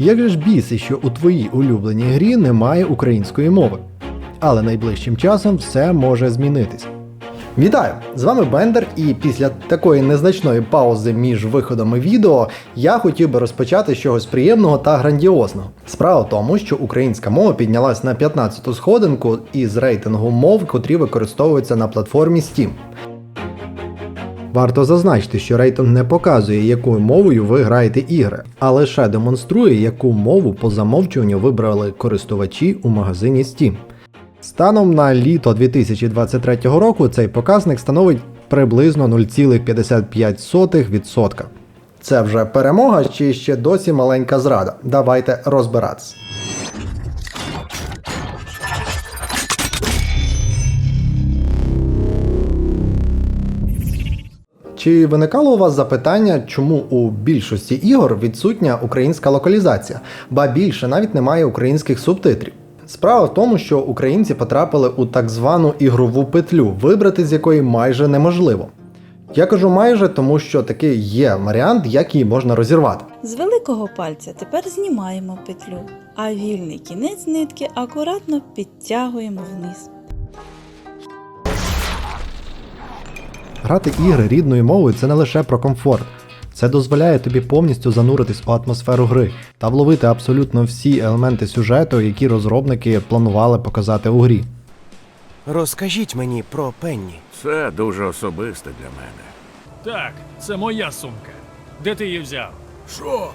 Як же ж біси, що у твоїй улюбленій грі немає української мови? Але найближчим часом все може змінитись. Вітаю! З вами Бендер, і після такої незначної паузи між виходами відео я хотів би розпочати з чогось приємного та грандіозного. Справа в тому, що українська мова піднялась на 15-ту сходинку із рейтингу мов, котрі використовуються на платформі Steam. Варто зазначити, що рейтинг не показує, якою мовою ви граєте ігри, а лише демонструє, яку мову по замовчуванню вибрали користувачі у магазині Steam. Станом на літо 2023 року цей показник становить приблизно 0,55%. Це вже перемога чи ще досі маленька зрада? Давайте розбиратися. Чи виникало у вас запитання, чому у більшості ігор відсутня українська локалізація, ба більше навіть немає українських субтитрів? Справа в тому, що українці потрапили у так звану ігрову петлю, вибрати з якої майже неможливо. Я кажу майже, тому що такий є варіант, як її можна розірвати. З великого пальця тепер знімаємо петлю, а вільний кінець нитки акуратно підтягуємо вниз. Грати ігри рідною мовою це не лише про комфорт. Це дозволяє тобі повністю зануритись у атмосферу гри та вловити абсолютно всі елементи сюжету, які розробники планували показати у грі. Розкажіть мені про Пенні. Це дуже особисте для мене. Так, це моя сумка. Де ти її взяв? Що?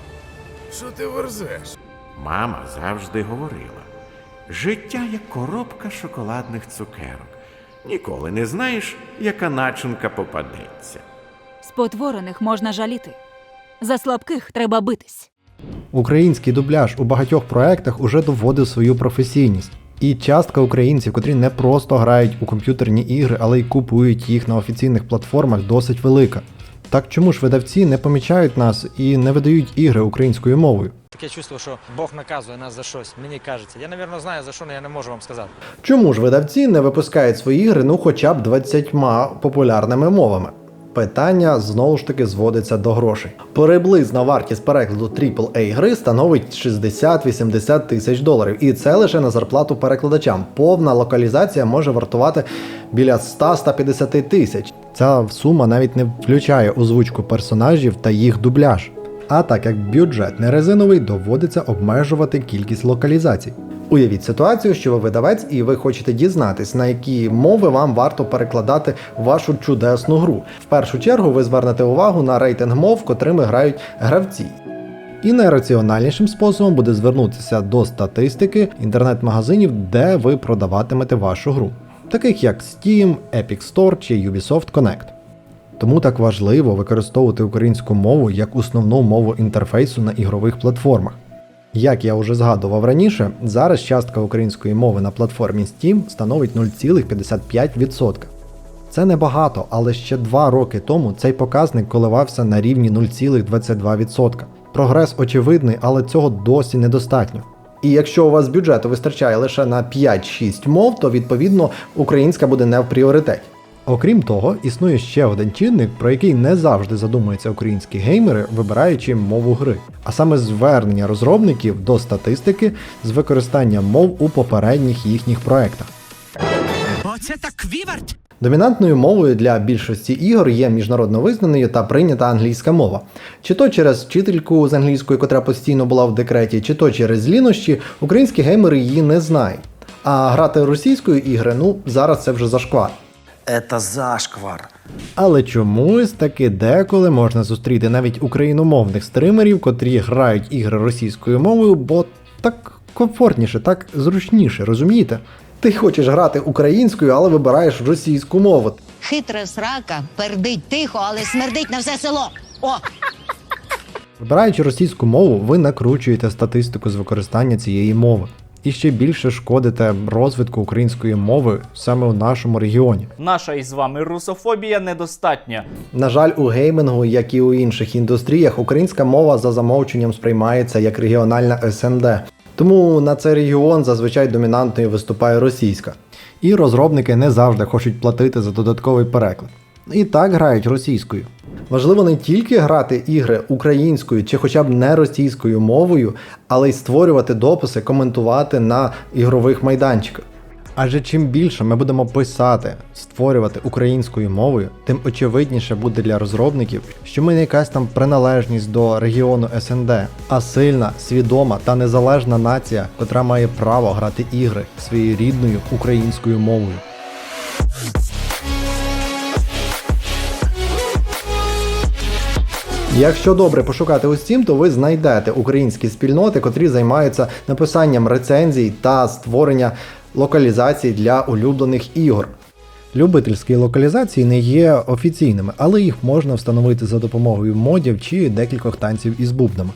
Що ти верзеш? Мама завжди говорила: життя як коробка шоколадних цукерок. Ніколи не знаєш, яка начинка попадеться. Спотворених можна жаліти. За слабких треба битись. Український дубляж у багатьох проектах уже доводив свою професійність. І частка українців, котрі не просто грають у комп'ютерні ігри, але й купують їх на офіційних платформах, досить велика. Так чому ж видавці не помічають нас і не видають ігри українською мовою? Таке чувство, що Бог наказує нас за щось. Мені кажеться. Я, напевно, знаю за що, але я не можу вам сказати. Чому ж видавці не випускають свої ігри ну хоча б 20 популярними мовами? Питання знову ж таки зводиться до грошей. Приблизна вартість перекладу AAA гри становить 60-80 тисяч доларів, і це лише на зарплату перекладачам. Повна локалізація може вартувати біля 100-150 тисяч. Ця сума навіть не включає озвучку персонажів та їх дубляж. А так як бюджет не резиновий, доводиться обмежувати кількість локалізацій. Уявіть ситуацію, що ви видавець і ви хочете дізнатись, на які мови вам варто перекладати вашу чудесну гру. В першу чергу ви звернете увагу на рейтинг мов, котрими грають гравці. І найраціональнішим способом буде звернутися до статистики інтернет-магазинів, де ви продаватимете вашу гру, таких як Steam, Epic Store чи Ubisoft Connect. Тому так важливо використовувати українську мову як основну мову інтерфейсу на ігрових платформах. Як я вже згадував раніше, зараз частка української мови на платформі Steam становить 0,55%. Це небагато, але ще два роки тому цей показник коливався на рівні 0,22%. Прогрес очевидний, але цього досі недостатньо. І якщо у вас бюджету вистачає лише на 5-6 мов, то відповідно українська буде не в пріоритеті. Окрім того, існує ще один чинник, про який не завжди задумуються українські геймери, вибираючи мову гри, а саме звернення розробників до статистики з використанням мов у попередніх їхніх проектах. Оце так віверт! Домінантною мовою для більшості ігор є міжнародно визнаною та прийнята англійська мова. Чи то через вчительку з англійської, котра постійно була в декреті, чи то через лінощі, українські геймери її не знають. А грати російською ігри, ну зараз це вже зашквар. Це зашквар. Але чомусь таки деколи можна зустріти навіть україномовних стримерів, котрі грають ігри російською мовою, бо так комфортніше, так зручніше, розумієте? Ти хочеш грати українською, але вибираєш російську мову. Хитра срака пердить тихо, але смердить на все село. О! Вибираючи російську мову, ви накручуєте статистику з використання цієї мови. І ще більше шкодите розвитку української мови саме у нашому регіоні. Наша із вами русофобія недостатня. На жаль, у геймінгу, як і у інших індустріях, українська мова за замовченням сприймається як регіональна СНД. Тому на цей регіон зазвичай домінантною виступає російська. І розробники не завжди хочуть платити за додатковий переклад. І так грають російською. Важливо не тільки грати ігри українською чи хоча б не російською мовою, але й створювати дописи, коментувати на ігрових майданчиках. Адже чим більше ми будемо писати, створювати українською мовою, тим очевидніше буде для розробників, що ми не якась там приналежність до регіону СНД, а сильна, свідома та незалежна нація, котра має право грати ігри своєю рідною українською мовою. Якщо добре пошукати у Steam, то ви знайдете українські спільноти, котрі займаються написанням рецензій та створення локалізацій для улюблених ігор. Любительські локалізації не є офіційними, але їх можна встановити за допомогою модів чи декількох танців із бубнами.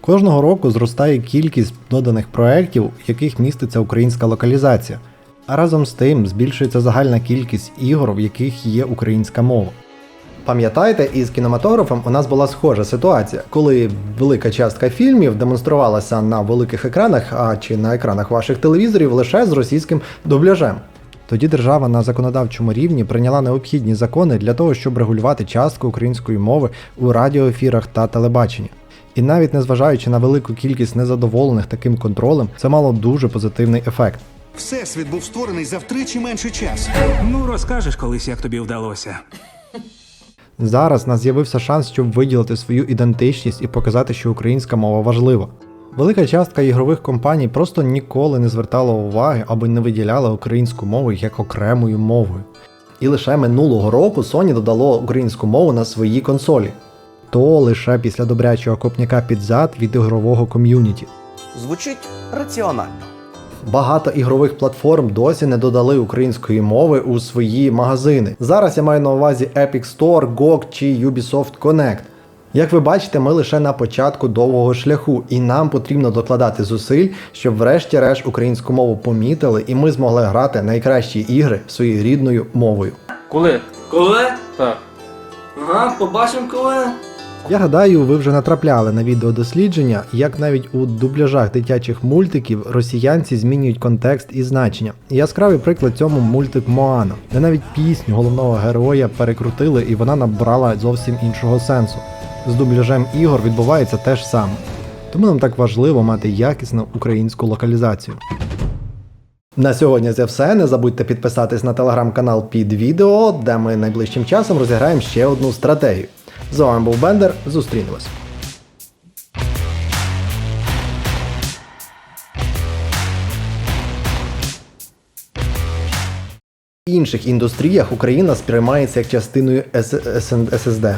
Кожного року зростає кількість доданих проєктів, в яких міститься українська локалізація, а разом з тим збільшується загальна кількість ігор, в яких є українська мова. Пам'ятаєте, із кінематографом у нас була схожа ситуація, коли велика частка фільмів демонструвалася на великих екранах, а чи на екранах ваших телевізорів лише з російським дубляжем. Тоді держава на законодавчому рівні прийняла необхідні закони для того, щоб регулювати частку української мови у радіоефірах та телебаченні. І навіть незважаючи на велику кількість незадоволених таким контролем, це мало дуже позитивний ефект. Всесвіт був створений за втричі менший час. Ну, розкажеш колись, як тобі вдалося. Зараз нас з'явився шанс, щоб виділити свою ідентичність і показати, що українська мова важлива. Велика частка ігрових компаній просто ніколи не звертала уваги або не виділяла українську мову як окремою мовою. І лише минулого року Sony додало українську мову на свої консолі. То лише після добрячого копняка під зад від ігрового ком'юніті. Звучить раціонально. Багато ігрових платформ досі не додали української мови у свої магазини. Зараз я маю на увазі Epic Store, GOG чи Ubisoft Connect. Як ви бачите, ми лише на початку довгого шляху, і нам потрібно докладати зусиль, щоб врешті-решт українську мову помітили, і ми змогли грати найкращі ігри своєю рідною мовою. Коли? Коли? Так. Ага, побачимо коли. Я гадаю, ви вже натрапляли на відеодослідження, як навіть у дубляжах дитячих мультиків росіянці змінюють контекст і значення. Яскравий приклад цьому мультик Моана, де навіть пісню головного героя перекрутили і вона набрала зовсім іншого сенсу. З дубляжем ігор відбувається те ж саме. Тому нам так важливо мати якісну українську локалізацію. На сьогодні це все. Не забудьте підписатись на телеграм-канал під відео, де ми найближчим часом розіграємо ще одну стратегію. З вами був Бендер. Зустрінемось. В інших індустріях Україна сприймається як частиною СССР.